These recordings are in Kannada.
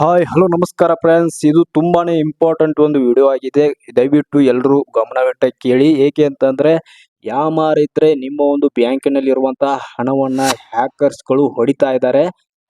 ಹಾಯ್ ಹಲೋ ನಮಸ್ಕಾರ ಫ್ರೆಂಡ್ಸ್ ಇದು ತುಂಬಾನೇ ಇಂಪಾರ್ಟೆಂಟ್ ಒಂದು ವಿಡಿಯೋ ಆಗಿದೆ. ದಯವಿಟ್ಟು ಎಲ್ಲರೂ ಗಮನವಿಟ್ಟ ಕೇಳಿ. ಏಕೆ ಅಂತಂದ್ರೆ ಯಾಮಾರಿದ್ರೆ ನಿಮ್ಮ ಒಂದು ಬ್ಯಾಂಕಿನಲ್ಲಿರುವಂತಹ ಹಣವನ್ನ ಹ್ಯಾಕರ್ಸ್ಗಳು ಹೊಡಿತಾ ಇದ್ದಾರೆ.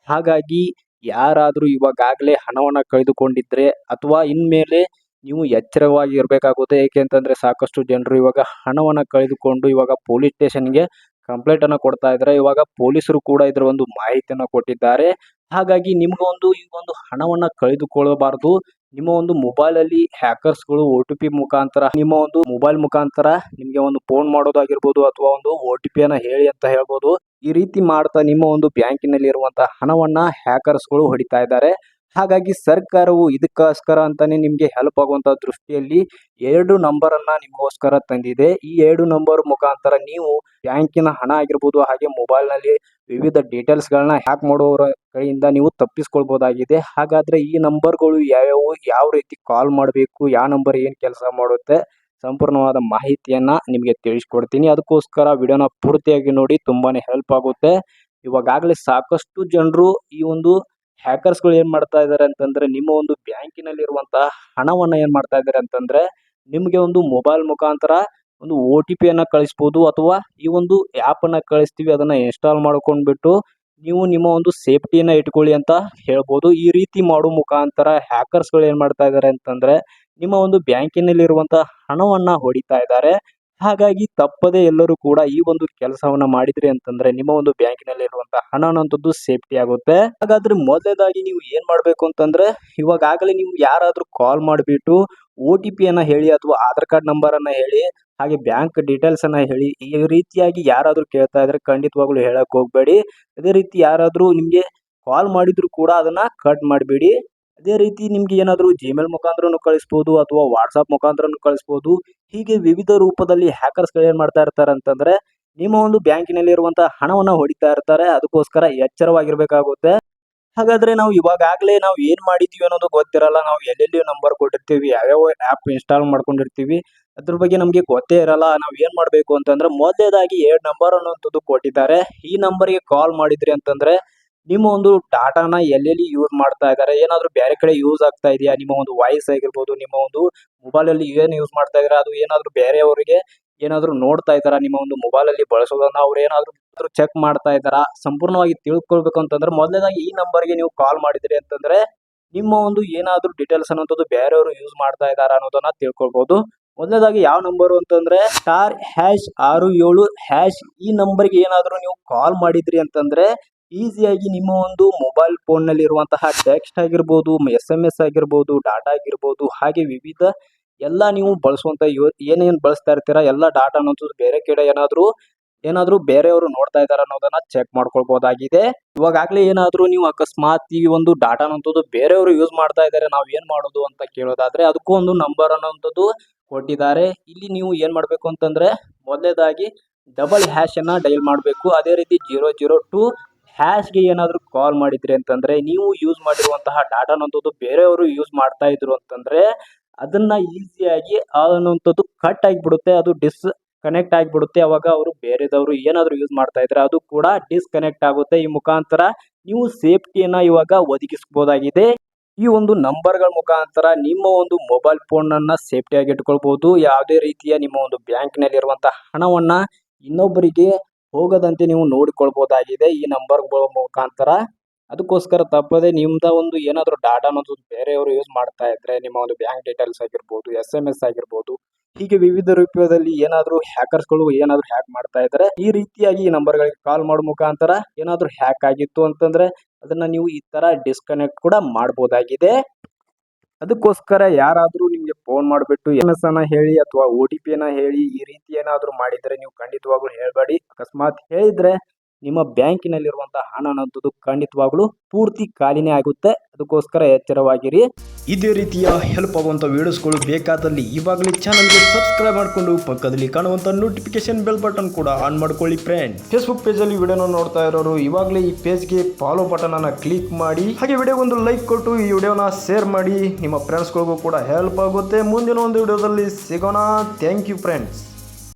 ಹಾಗಾಗಿ, ಯಾರಾದರೂ ಇವಾಗಾಗಲೇ ಹಣವನ್ನು ಕಳೆದುಕೊಂಡಿದ್ರೆ ಅಥವಾ ಇನ್ಮೇಲೆ ನೀವು ಎಚ್ಚರವಾಗಿ ಇರಬೇಕಾಗುತ್ತೆ ಏಕೆ ಅಂತಂದರೆ, ಸಾಕಷ್ಟು ಜನರು ಇವಾಗ ಹಣವನ್ನು ಕಳೆದುಕೊಂಡು ಇವಾಗ ಪೊಲೀಸ್ ಸ್ಟೇಷನ್ಗೆ ಕಂಪ್ಲೇಂಟ್ ಅನ್ನ ಕೊಡ್ತಾ ಇದ್ದಾರೆ. ಇವಾಗ ಪೊಲೀಸರು ಕೂಡ ಇದರ ಒಂದು ಮಾಹಿತಿಯನ್ನು ಕೊಟ್ಟಿದ್ದಾರೆ. ಹಾಗಾಗಿ ನಿಮ್ಗೆ ಒಂದು ಈ ಒಂದು ಹಣವನ್ನ ಕಳೆದುಕೊಳ್ಳಬಾರದು. ನಿಮ್ಮ ಒಂದು ಮೊಬೈಲ್ ಅಲ್ಲಿ ಹ್ಯಾಕರ್ಸ್ಗಳು ಒ ಟಿ ಪಿ ಮುಖಾಂತರ ನಿಮ್ಮ ಒಂದು ಮೊಬೈಲ್ ಮುಖಾಂತರ ನಿಮ್ಗೆ ಒಂದು ಫೋನ್ ಮಾಡೋದಾಗಿರ್ಬೋದು ಅಥವಾ ಒಂದು ಒ ಟಿ ಪಿಯನ್ನ ಹೇಳಿ ಅಂತ ಹೇಳ್ಬೋದು. ಈ ರೀತಿ ಮಾಡ್ತಾ ನಿಮ್ಮ ಒಂದು ಬ್ಯಾಂಕಿನಲ್ಲಿ ಇರುವಂತಹ ಹಣವನ್ನ ಹ್ಯಾಕರ್ಸ್ಗಳು ಹೊಡಿತಾ ಇದ್ದಾರೆ. ಹಾಗಾಗಿ ಸರ್ಕಾರವು ಇದಕ್ಕೋಸ್ಕರ ಅಂತಾನೆ ನಿಮ್ಗೆ ಹೆಲ್ಪ್ ಆಗುವಂತ ದೃಷ್ಟಿಯಲ್ಲಿ ಎರಡು ನಂಬರ್ ಅನ್ನ ನಿಮಗೋಸ್ಕರ ತಂದಿದೆ. ಈ ಎರಡು ನಂಬರ್ ಮುಖಾಂತರ ನೀವು ಬ್ಯಾಂಕಿನ ಹಣ ಆಗಿರ್ಬೋದು, ಹಾಗೆ ಮೊಬೈಲ್ನಲ್ಲಿ ವಿವಿಧ ಡೀಟೇಲ್ಸ್ ಗಳನ್ನ ಹ್ಯಾಕ್ ಮಾಡುವವರ ಕೈಯಿಂದ ನೀವು ತಪ್ಪಿಸ್ಕೊಳ್ಬಹುದಾಗಿದೆ ಹಾಗಾದ್ರೆ ಈ ನಂಬರ್ಗಳು ಯಾವ್ಯಾವು, ಯಾವ ರೀತಿ ಕಾಲ್ ಮಾಡಬೇಕು, ಯಾವ ನಂಬರ್ ಏನ್ ಕೆಲಸ ಮಾಡುತ್ತೆ, ಸಂಪೂರ್ಣವಾದ ಮಾಹಿತಿಯನ್ನ ನಿಮಗೆ ತಿಳಿಸ್ಕೊಡ್ತೀನಿ. ಅದಕ್ಕೋಸ್ಕರ ವಿಡಿಯೋನ ಪೂರ್ತಿಯಾಗಿ ನೋಡಿ, ತುಂಬಾನೇ ಹೆಲ್ಪ್ ಆಗುತ್ತೆ. ಇವಾಗಾಗಲೇ ಸಾಕಷ್ಟು ಜನರು ಈ ಒಂದು ಹ್ಯಾಕರ್ಸ್ಗಳು ಏನ್ ಮಾಡ್ತಾ ಇದ್ದಾರೆ ಅಂತಂದ್ರೆ, ನಿಮ್ಮ ಒಂದು ಬ್ಯಾಂಕಿನಲ್ಲಿ ಇರುವಂತಹ ಹಣವನ್ನ ಏನ್ ಮಾಡ್ತಾ ಇದ್ದಾರೆ ಅಂತಂದ್ರೆ, ನಿಮ್ಗೆ ಒಂದು ಮೊಬೈಲ್ ಮುಖಾಂತರ ಒಂದು ಓ ಟಿ ಪಿಯನ್ನ ಕಳಿಸ್ಬೋದು ಅಥವಾ ಈ ಒಂದು ಆ್ಯಪ್ ಅನ್ನ ಕಳಿಸ್ತೀವಿ, ಅದನ್ನ ಇನ್ಸ್ಟಾಲ್ ಮಾಡ್ಕೊಂಡ್ಬಿಟ್ಟು ನೀವು ನಿಮ್ಮ ಒಂದು ಸೇಫ್ಟಿಯನ್ನ ಇಟ್ಕೊಳ್ಳಿ ಅಂತ ಹೇಳ್ಬೋದು. ಈ ರೀತಿ ಮಾಡೋ ಮುಖಾಂತರ ಹ್ಯಾಕರ್ಸ್ಗಳು ಏನ್ ಮಾಡ್ತಾ ಇದ್ದಾರೆ ಅಂತಂದ್ರೆ, ನಿಮ್ಮ ಒಂದು ಬ್ಯಾಂಕಿನಲ್ಲಿ ಇರುವಂತಹ ಹಣವನ್ನ ಹೊಡಿತಾ ಇದ್ದಾರೆ ಹಾಗಾಗಿ ತಪ್ಪದೆ ಎಲ್ಲರೂ ಕೂಡ ಈ ಒಂದು ಕೆಲಸವನ್ನ ಮಾಡಿದ್ರಿ ಅಂತಂದ್ರೆ ನಿಮ್ಮ ಒಂದು ಬ್ಯಾಂಕಿನಲ್ಲಿ ಇರುವಂತಹ ಹಣ ಅನ್ನೋಂಥದ್ದು ಸೇಫ್ಟಿ ಆಗುತ್ತೆ. ಹಾಗಾದ್ರೆ ಮೊದಲೇದಾಗಿ ನೀವು ಏನ್ ಮಾಡ್ಬೇಕು ಅಂತಂದ್ರೆ ಇವಾಗಾಗಲೇ ನೀವು ಯಾರಾದ್ರೂ ಕಾಲ್ ಮಾಡಿಬಿಟ್ಟು ಒ ಟಿ ಪಿಯನ್ನ ಹೇಳಿ ಅಥವಾ ಆಧಾರ್ ಕಾರ್ಡ್ ನಂಬರ್ ಅನ್ನ ಹೇಳಿ ಹಾಗೆ ಬ್ಯಾಂಕ್ ಡೀಟೇಲ್ಸ್ ಅನ್ನ ಹೇಳಿ ಈ ರೀತಿಯಾಗಿ ಯಾರಾದ್ರೂ ಕೇಳ್ತಾ ಇದ್ರೆ ಖಂಡಿತವಾಗ್ಲೂ ಹೇಳಕ್ ಹೋಗ್ಬೇಡಿ. ಅದೇ ರೀತಿ ಯಾರಾದ್ರೂ ನಿಮ್ಗೆ ಕಾಲ್ ಮಾಡಿದ್ರು ಕೂಡ ಅದನ್ನ ಕಟ್ ಮಾಡಬೇಡಿ. ಅದೇ ರೀತಿ ನಿಮಗೆ ಏನಾದರೂ ಜಿಮೇಲ್ ಮುಖಾಂತರನು ಕಳಿಸ್ಬೋದು ಅಥವಾ ವಾಟ್ಸಪ್ ಮುಖಾಂತರನು ಕಳಿಸ್ಬೋದು. ಹೀಗೆ ವಿವಿಧ ರೂಪದಲ್ಲಿ ಹ್ಯಾಕರ್ಸ್ಗಳು ಏನು ಮಾಡ್ತಾ ಇರ್ತಾರೆ ಅಂತಂದ್ರೆ ನಿಮ್ಮ ಒಂದು ಬ್ಯಾಂಕಿನಲ್ಲಿ ಇರುವಂತಹ ಹಣವನ್ನು ಹೊಡಿತಾ ಇರ್ತಾರೆ. ಅದಕ್ಕೋಸ್ಕರ ಎಚ್ಚರವಾಗಿರಬೇಕಾಗುತ್ತೆ. ಹಾಗಾದ್ರೆ ನಾವು ಇವಾಗಲೇ ನಾವು ಏನು ಮಾಡಿದೀವಿ ಅನ್ನೋದು ಗೊತ್ತಿರಲ್ಲ. ನಾವು ಎಲ್ಲೆಲ್ಲಿ ನಂಬರ್ ಕೊಟ್ಟಿರ್ತೀವಿ. ಯಾವ್ಯಾವ ಆ್ಯಪ್ ಇನ್ಸ್ಟಾಲ್ ಮಾಡ್ಕೊಂಡಿರ್ತೀವಿ. ಅದ್ರ ಬಗ್ಗೆ ನಮಗೆ ಗೊತ್ತೇ ಇರಲ್ಲ. ನಾವು ಏನು ಮಾಡಬೇಕು ಅಂತಂದ್ರೆ ಮೊದಲೇದಾಗಿ ಎರಡು ನಂಬರ್ ಅನ್ನೋಂಥದ್ದು ಕೊಟ್ಟಿದ್ದಾರೆ. ಈ ನಂಬರ್ಗೆ ಕಾಲ್ ಮಾಡಿದ್ರಿ ಅಂತಂದ್ರೆ ನಿಮ್ಮ ಒಂದು ಡಾಟಾನ ಎಲ್ಲೆಲ್ಲಿ ಯೂಸ್ ಮಾಡ್ತಾ ಇದ್ದಾರೆ? ಏನಾದ್ರೂ ಬೇರೆ ಕಡೆ ಯೂಸ್ ಆಗ್ತಾ ಇದೆಯಾ? ನಿಮ್ಮ ಒಂದು ವಾಯ್ಸ್ ಆಗಿರ್ಬೋದು, ನಿಮ್ಮ ಒಂದು ಮೊಬೈಲ್ ಅಲ್ಲಿ ಏನು ಯೂಸ್ ಮಾಡ್ತಾ ಇದ್ದಾರೆ? ಅದು ಏನಾದ್ರೂ ಬೇರೆಯವರಿಗೆ ಏನಾದ್ರೂ ನೋಡ್ತಾ ಇದ್ದಾರಾ? ನಿಮ್ಮ ಒಂದು ಮೊಬೈಲ್ ಅಲ್ಲಿ ಬಳಸೋದನ್ನ ಅವ್ರು ಏನಾದರೂ ಚೆಕ್ ಮಾಡ್ತಾ ಇದಾರ ಸಂಪೂರ್ಣವಾಗಿ ತಿಳ್ಕೊಳ್ಬೇಕು ಅಂತಂದ್ರೆ ಮೊದಲನೇದಾಗಿ ಈ ನಂಬರ್ಗೆ ನೀವು ಕಾಲ್ ಮಾಡಿದ್ರಿ ಅಂತಂದ್ರೆ ನಿಮ್ಮ ಒಂದು ಏನಾದ್ರೂ ಡೀಟೇಲ್ಸ್ ಅನ್ನೋಂಥದ್ದು ಬೇರೆಯವರು ಯೂಸ್ ಮಾಡ್ತಾ ಇದ್ದಾರಾ ಅನ್ನೋದನ್ನ ತಿಳ್ಕೊಳ್ಬಹುದು ಮೊದಲನೇದಾಗಿ ಯಾವ ನಂಬರು ಅಂತಂದ್ರೆ ಸ್ಟಾರ್ ಹ್ಯಾಶ್ ಆರು ಏಳು ಹ್ಯಾಶ್ ಈ ನಂಬರ್ಗೆ ಏನಾದರೂ ನೀವು ಕಾಲ್ ಮಾಡಿದ್ರಿ ಅಂತಂದ್ರೆ ಈಸಿಯಾಗಿ ನಿಮ್ಮ ಒಂದು ಮೊಬೈಲ್ ಫೋನ್ನಲ್ಲಿ ಇರುವಂತಹ ಟೆಕ್ಸ್ಟ್ ಆಗಿರ್ಬೋದು ಎಸ್ ಎಂ ಎಸ್ ಆಗಿರ್ಬೋದು ಡಾಟಾ ಆಗಿರ್ಬೋದು, ಹಾಗೆ ವಿವಿಧ ಎಲ್ಲ ನೀವು ಬಳಸುವಂತ ಯೋ ಏನೇನು ಬಳಸ್ತಾ ಇರ್ತೀರಾ, ಎಲ್ಲ ಡಾಟಾ ಅನ್ನೋದು ಬೇರೆ ಕಡೆ ಏನಾದರೂ ಏನಾದರೂ ಬೇರೆಯವರು ನೋಡ್ತಾ ಇದ್ದಾರೆ ಅನ್ನೋದನ್ನ ಚೆಕ್ ಮಾಡ್ಕೊಳ್ಬೋದಾಗಿದೆ. ಇವಾಗಲೇ ಏನಾದರೂ ನೀವು ಅಕಸ್ಮಾತ್ ಈ ಒಂದು ಡಾಟಾ ಅನ್ನೋದು ಬೇರೆಯವರು ಯೂಸ್ ಮಾಡ್ತಾ ಇದ್ದಾರೆ ನಾವು ಏನ್ ಮಾಡೋದು ಅಂತ ಕೇಳೋದಾದ್ರೆ ಅದಕ್ಕೂ ಒಂದು ನಂಬರ್ ಅನ್ನೋಂಥದ್ದು ಕೊಟ್ಟಿದ್ದಾರೆ. ಇಲ್ಲಿ ನೀವು ಏನ್ ಮಾಡಬೇಕು ಅಂತಂದ್ರೆ ಮೊದಲೇದಾಗಿ ಡಬಲ್ ಹ್ಯಾಶ್ ಅನ್ನ ಡೈಲ್ ಮಾಡಬೇಕು. ಅದೇ ರೀತಿ ಜೀರೋ ಜೀರೋ ಟು ಹ್ಯಾಶ್ಗೆ ಏನಾದರೂ ಕಾಲ್ ಮಾಡಿದ್ರಿ ಅಂತಂದ್ರೆ, ನೀವು ಯೂಸ್ ಮಾಡಿರುವಂತಹ ಡಾಟಾ ಅನ್ನೋಂಥದ್ದು ಬೇರೆಯವರು ಯೂಸ್ ಮಾಡ್ತಾ ಇದ್ರು ಅಂತಂದ್ರೆ, ಅದನ್ನ ಈಸಿಯಾಗಿ ಅನ್ನುವಂಥದ್ದು ಕಟ್ ಆಗಿಬಿಡುತ್ತೆ, ಅದು ಡಿಸ್ ಕನೆಕ್ಟ್ ಆಗಿಬಿಡುತ್ತೆ. ಅವಾಗ ಅವರು ಬೇರೆದವರು ಏನಾದರೂ ಯೂಸ್ ಮಾಡ್ತಾ ಇದ್ರೆ ಅದು ಕೂಡ ಡಿಸ್ಕನೆಕ್ಟ್ ಆಗುತ್ತೆ. ಈ ಮುಖಾಂತರ ನೀವು ಸೇಫ್ಟಿಯನ್ನ ಇವಾಗ ಒದಗಿಸ್ಬೋದಾಗಿದೆ. ಈ ಒಂದು ನಂಬರ್ಗಳ ಮುಖಾಂತರ ನಿಮ್ಮ ಒಂದು ಮೊಬೈಲ್ ಫೋನ್ ಅನ್ನ ಸೇಫ್ಟಿಯಾಗಿ ಇಟ್ಕೊಳ್ಬೋದು. ಯಾವುದೇ ರೀತಿಯ ನಿಮ್ಮ ಒಂದು ಬ್ಯಾಂಕ್ನಲ್ಲಿರುವಂಥ ಹಣವನ್ನ ಇನ್ನೊಬ್ಬರಿಗೆ ಹೋಗದಂತೆ ನೀವು ನೋಡಿಕೊಳ್ಬಹುದಾಗಿದೆ ಈ ನಂಬರ್ ಮುಖಾಂತರ. ಅದಕ್ಕೋಸ್ಕರ ತಪ್ಪದೆ ನಿಮ್ದ ಒಂದು ಏನಾದ್ರು ಡಾಟಾ ಅನ್ನೋದು ಬೇರೆಯವರು ಯೂಸ್ ಮಾಡ್ತಾ ಇದ್ರೆ, ನಿಮ್ಮ ಒಂದು ಬ್ಯಾಂಕ್ ಡೀಟೇಲ್ಸ್ ಆಗಿರ್ಬೋದು ಎಸ್ ಎಂ ಎಸ್ ಆಗಿರ್ಬೋದು, ಹೀಗೆ ವಿವಿಧ ರೂಪದಲ್ಲಿ ಏನಾದರೂ ಹ್ಯಾಕರ್ಸ್ಗಳು ಏನಾದರೂ ಹ್ಯಾಕ್ ಮಾಡ್ತಾ ಇದ್ದಾರೆ ಈ ರೀತಿಯಾಗಿ ಈ ನಂಬರ್ಗಳಿಗೆ ಕಾಲ್ ಮಾಡೋ ಮುಖಾಂತರ ಏನಾದರೂ ಹ್ಯಾಕ್ ಆಗಿತ್ತು ಅಂತಂದ್ರೆ, ಅದನ್ನ ನೀವು ಈ ತರ ಡಿಸ್ಕನೆಕ್ಟ್ ಕೂಡ ಮಾಡಬಹುದಾಗಿದೆ ಅದಕ್ಕೋಸ್ಕರ ಯಾರಾದರೂ ಫೋನ್ ಮಾಡಿಬಿಟ್ಟು ಎಸ್ ಅನ್ನ ಹೇಳಿ ಅಥವಾ ಓ ಟಿ ಪಿಯನ್ನ ಹೇಳಿ ಈ ರೀತಿ ಏನಾದರೂ ಮಾಡಿದರೆ ನೀವು ಖಂಡಿತವಾಗ್ಲೂ ಹೇಳಬೇಡಿ. ಅಕಸ್ಮಾತ್ ಹೇಳಿದ್ರೆ ನಿಮ್ಮ ಬ್ಯಾಂಕಿನಲ್ಲಿರುವಂತಹ ಹಣ ಅನ್ನೋದು ಖಂಡಿತವಾಗ್ಲೂ ಪೂರ್ತಿ ಖಾಲಿನೇ ಆಗುತ್ತೆ. ಅದಕ್ಕೋಸ್ಕರ ಎಚ್ಚರವಾಗಿರಿ. ಇದೇ ರೀತಿಯ ಹೆಲ್ಪ್ ಆಗುವಂಥ ವಿಡಿಯೋಸ್ಗಳು ಬೇಕಾದಲ್ಲಿ ಇವಾಗಲೇ ಚಾನಲ್ಗೆ ಸಬ್ಸ್ಕ್ರೈಬ್ ಮಾಡಿಕೊಂಡು ಪಕ್ಕದಲ್ಲಿ ಕಾಣುವಂತ ನೋಟಿಫಿಕೇಶನ್ ಬೆಲ್ ಬಟನ್ ಕೂಡ ಆನ್ ಮಾಡ್ಕೊಳ್ಳಿ ಫ್ರೆಂಡ್ ಫೇಸ್ಬುಕ್ ಪೇಜ್ ಅಲ್ಲಿ ವಿಡಿಯೋನ ನೋಡ್ತಾ ಇರೋರು ಇವಾಗಲೇ ಈ ಪೇಜ್ಗೆ ಫಾಲೋ ಬಟನ್ ಅನ್ನ ಕ್ಲಿಕ್ ಮಾಡಿ. ಹಾಗೆ ವಿಡಿಯೋ ಒಂದು ಲೈಕ್ ಕೊಟ್ಟು ಈ ವಿಡಿಯೋನ ಶೇರ್ ಮಾಡಿ. ನಿಮ್ಮ ಫ್ರೆಂಡ್ಸ್ಗಳಿಗೂ ಕೂಡ ಹೆಲ್ಪ್ ಆಗುತ್ತೆ. ಮುಂದಿನ ಒಂದು ವಿಡಿಯೋದಲ್ಲಿ ಸಿಗೋಣ. Thank you friends